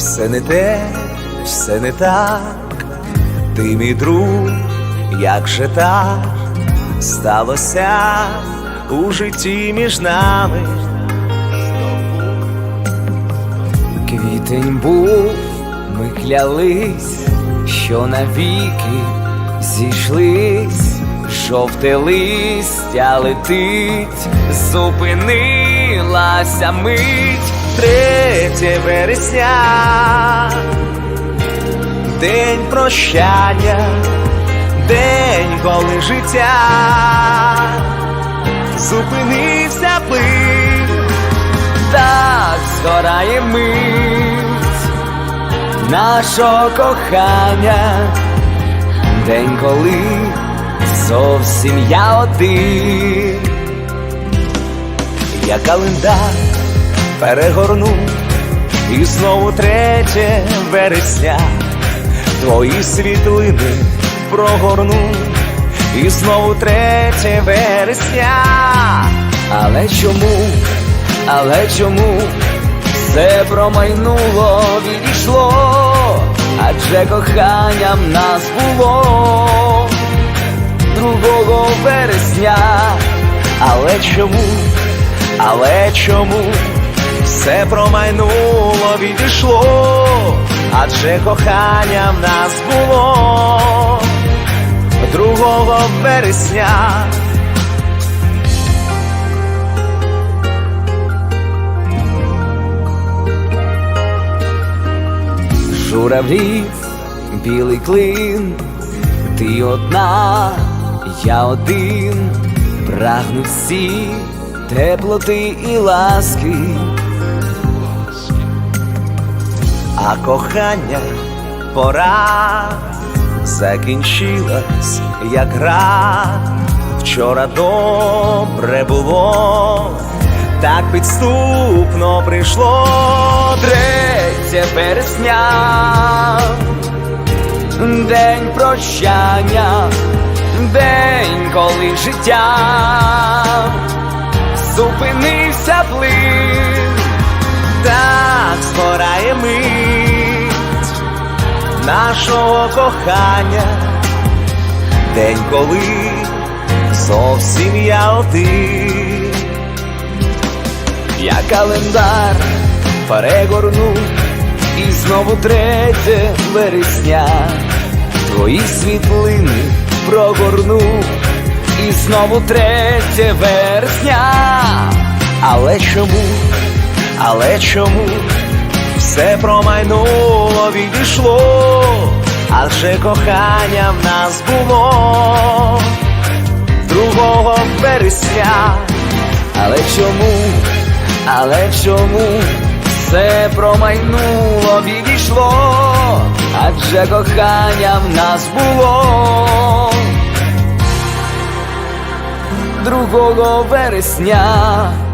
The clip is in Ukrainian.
все не те, все не так, ти мій друг, як же так сталося у житті між нами. Квітень був, ми клялись, що навіки зійшлись, жовте листя летить, зупинилася мить, третє вересня, день прощання, день, коли життя. Зупинився плин так згорає мить нашого кохання, день, коли зовсім я один, я календар перегорну, і знову третє вересня, твої світлини прогорну, і знову третє вересня, але чому? Але чому? Все промайнуло, відійшло, адже коханням нас було. Другого вересня, але чому, але чому все промайнуло, відійшло, адже коханням нас було. Другого вересня. журавлів, білий клин, ти одна, я один, прагнуть всі теплоти і ласки, а кохання пора закінчилась, як гра, вчора добре було. Так підступно прийшло третє вересня, день прощання, день, коли життя зупинився плин, нашого кохання, день, коли зовсім я один. Я календар перегорну і знову третє вересня, твої світлини прогорну, і знову третє вересня. Але чому, але чому все промайнуло, відійшло, адже кохання в нас було другого вересня, але чому? Але чому все промайнуло, відійшло, адже кохання в нас було другого вересня.